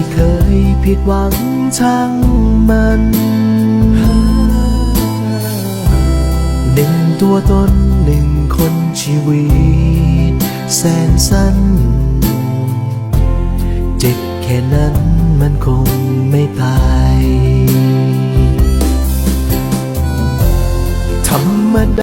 ที่เคยผิดหวังช่างมันหนึ่งตัวตนหนึ่งคนชีวิต แสนสั้น เจ็บแค่นั้นมันคงไม่ตายธรรมดา